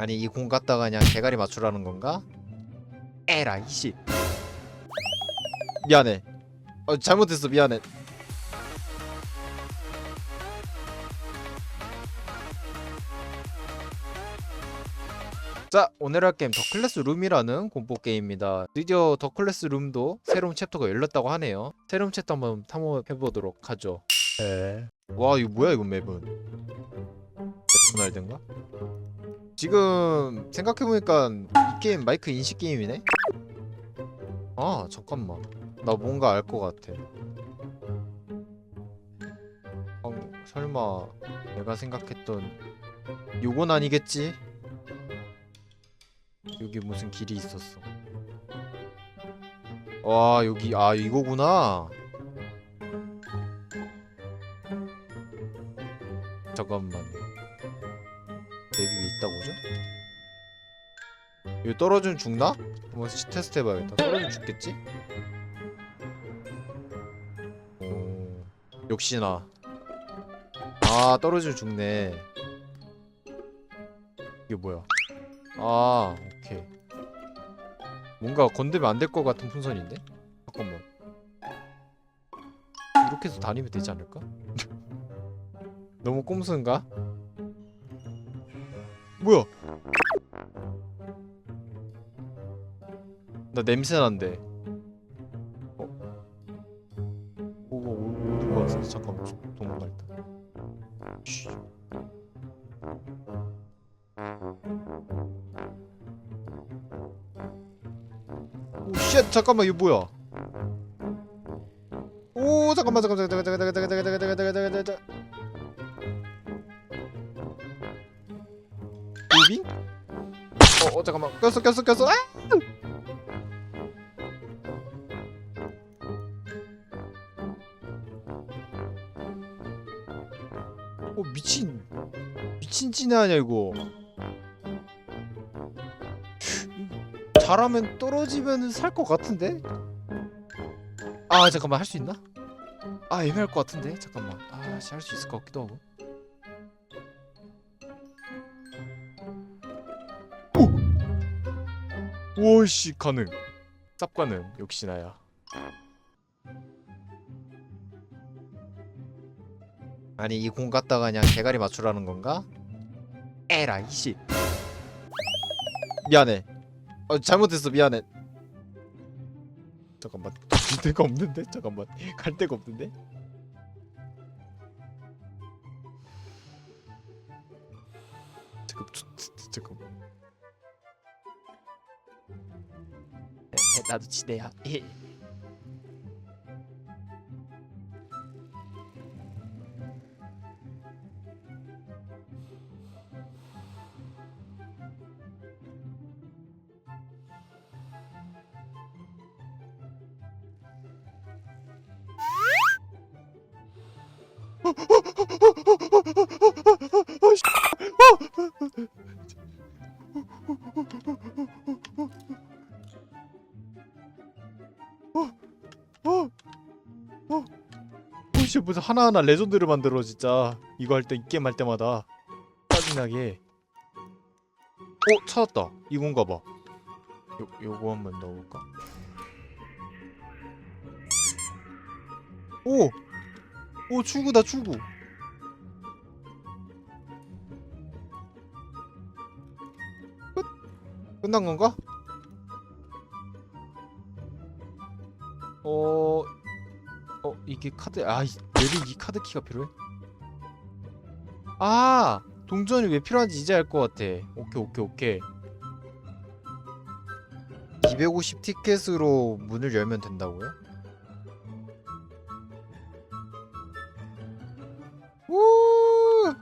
아니 이 공 갖다가 그냥 대가리 맞추라는 건가? 에라 이씨. 미안해. 어, 잘못했어. 미안해. 자 오늘 할 게임 더 클래스 룸이라는 공포 게임입니다. 드디어 더 클래스 룸도 새로운 챕터가 열렸다고 하네요. 새로운 챕터 한번 탐험해보도록 하죠. 네. 와 이거 뭐야 이거 맵은 맥도날드인가? 지금 생각해보니까 이 게임 마이크 인식 게임이네? 아 잠깐만 나 뭔가 알 것 같아 어, 설마 내가 생각했던 요건 아니겠지? 여기 무슨 길이 있었어 와 여기 아 이거구나 잠깐만 맵이 왜 있다고 오죠? 이거 떨어지면 죽나? 한번 시- 테스트 해봐야겠다 떨어지면 죽겠지? 오 역시나 아 떨어지면 죽네 이게 뭐야 아 오케이 뭔가 건들면 안 될 것 같은 풍선인데? 잠깐만 이렇게 해서 다니면 되지 않을까? 너무 꼼수인가? 뭐야? 나 냄새 난데. 어? 뭐가 오는 것 같은데 잠깐만 도망가 일단. 쉬. 오쉣 잠깐만 이거 뭐야? 오 잠깐만 잠깐만 잠깐만 잠깐만 잠깐만 잠깐만 어, 어 꼈어 꼈어 꼈어. 아! 어 미친. 미친 아니야 이거. 잘하면 떨어지면 살 것 같은데? 아 잠깐만. 할 수 있나? 아 애매할 것 같은데? 잠깐만. 아씨 할수 있을 것 같기도 하고 오씨 가능? 쌉 가능 역시 나야. 아니 이 공 갖다가 그냥 대가리 맞추라는 건가? 에라 이씨. 미안해. 어 잘못했어 미안해. 잠깐만 갈 데가 없는데? 잠깐만 갈 데가 없는데? 잠깐 えー、ラで、え、 혹시 무슨 하나하나 레전드를 만들어 진짜. 이거 할때이 게임 할 때마다. 짜증나게. 어 찾았다. 이건가 봐. 요, 요거 한번 넣어볼까? 오! 오 출구다 출구. 끝? 끝난 건가? 어... 어 이게 카드 아 이- 맵이 이 카드 키가 필요해? 아 동전이 왜 필요한지 이제 알 것 같아 오케이 오케이 오케이 250 티켓으로 문을 열면 된다고요? 우!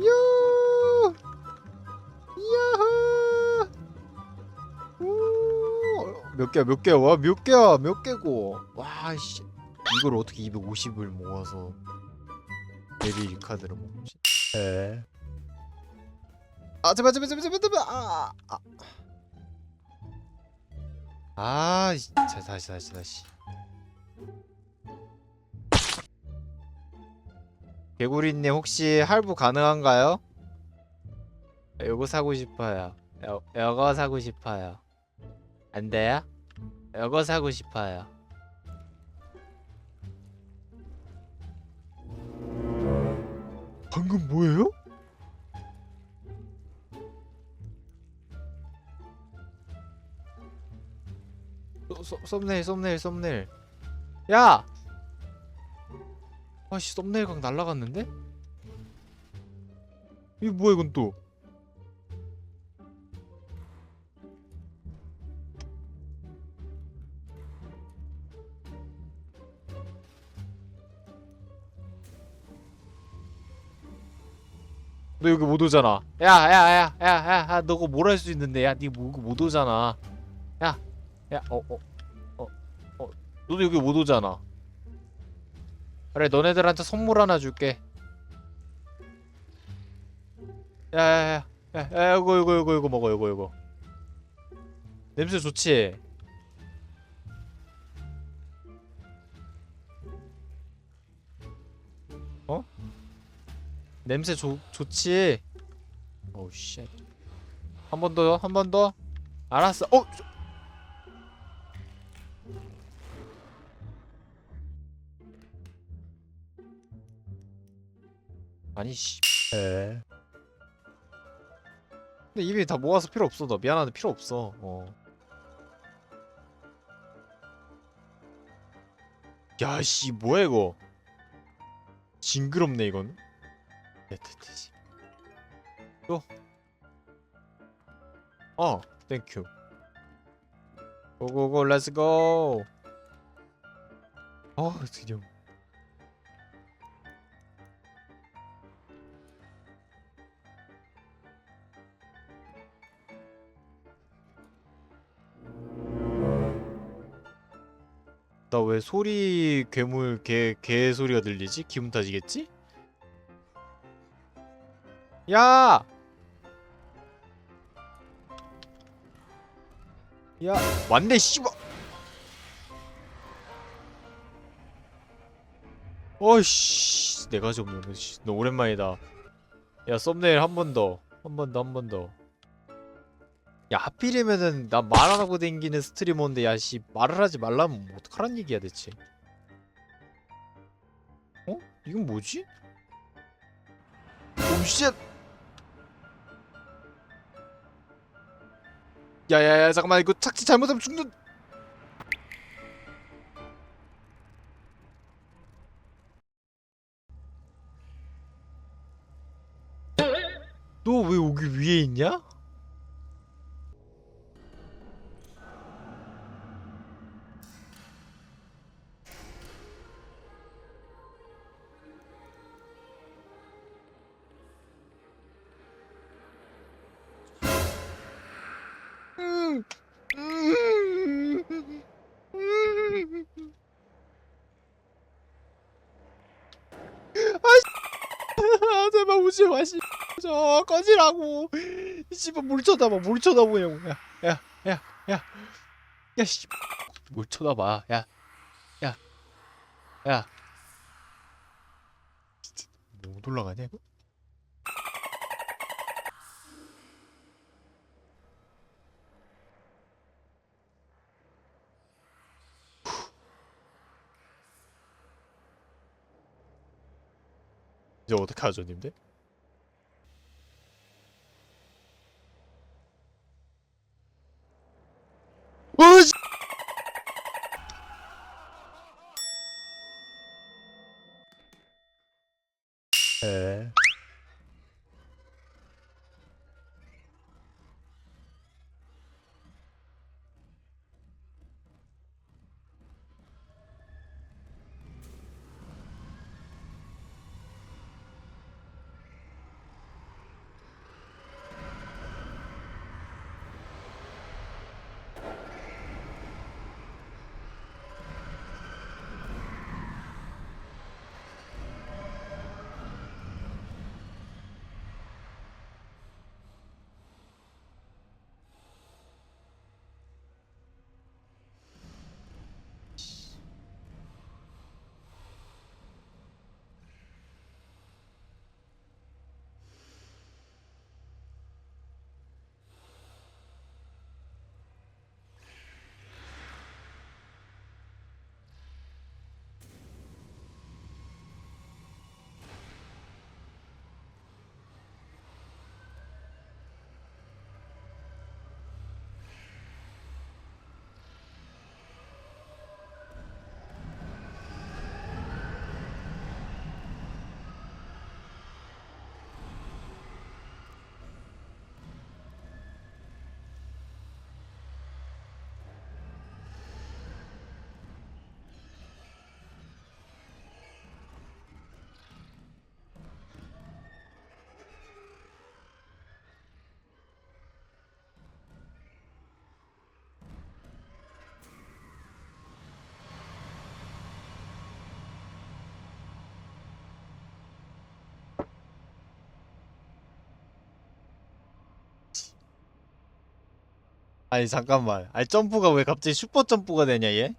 유! 야하! 우! 몇 개야 몇 개야 와 몇 개야 몇 개고 와 씨 이걸 어떻게 250을 모아서 베리 카드를 모으지? 네. 아 제발 제발 제발 제발 제발 아, 아. 아, 이- 자, 다시 다시 다시. 개구리님 혹시 할부 가능한가요? 요거 사고 싶어요. 요, 요거 사고 싶어요. 안 돼요? 요거 사고 싶어요. 방금 뭐예요? 썸- 썸- 썸네일 썸네일 썸네일 야! 아씨 썸네일 각 날라갔는데? 이게 뭐야 이건 또 너 여기 못 오잖아. 야, 야, 야, 야, 야, 야, 너거 뭘 할 수 있는데, 야, 니못 오잖아. 야, 야, 어, 어, 어, 어, 너도 여기 못 오잖아. 그래, 너네들한테 선물 하나 줄게. 야, 야, 야, 야, 야, 이거, 이거, 이거, 이거 먹어, 이거, 이거. 냄새 좋지? 냄새 좋 좋지? 오우 쉣. 한 번 더요? 한 번 더? 알았어. 어! 저- 아니 씨. 에. 근데 이미 다 모아서 필요 없어. 너 미안한데 필요 없어. 어. 야, 씨, 뭐야 이거? 징그럽네 이건. 네트트지. 또. 어, 땡큐. 고고고, 렛츠고. 어, 드디어. 나 왜 소리 괴물 개, 개 소리가 들리지? 기분 탓이겠지? 야! 야, 왔네 씨발. 어이씨, 내가 좀 너무 씨, 너 오랜만이다. 야, 썸네일 한 번 더, 한 번 더, 한 번 더. 야, 하필이면은 나 말 안 하고 댕기는 스트리머인데, 야, 씨, 말을 하지 말라면 뭐 어떡하란 얘기야 대체? 어? 이건 뭐지? 오 쉣! 야야야 잠깐만 이거 착지 잘못하면 죽는 너 왜 여기 위에 있냐? 오지 마 씨. 저 꺼지라고. 이 씨발 물 쳐다봐 물 쳐다보냐고. 야 야 야 야 야씨 물 쳐다봐. 야 야. 야. 진짜 못 올라가냐 이거? 이제 어떡하죠 님들? 으씨! 에. 아니 잠깐만. 아니 점프가 왜 갑자기 슈퍼 점프가 되냐 얘?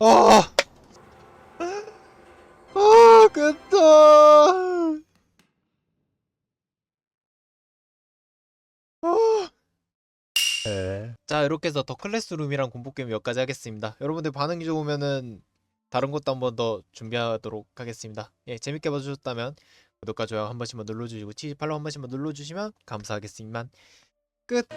아! 아, 끝다. 아. 네. 자, 이렇게 해서 더 클래스룸이랑 공포 게임 여기까지 하겠습니다. 여러분들 반응이 좋으면은 다른 것도 한번 더 준비하도록 하겠습니다. 예, 재밌게 봐주셨다면 구독과 좋아요 한 번씩만 눌러주시고 치즈 팔로우 한 번씩만 눌러주시면 감사하겠습니다. 끝.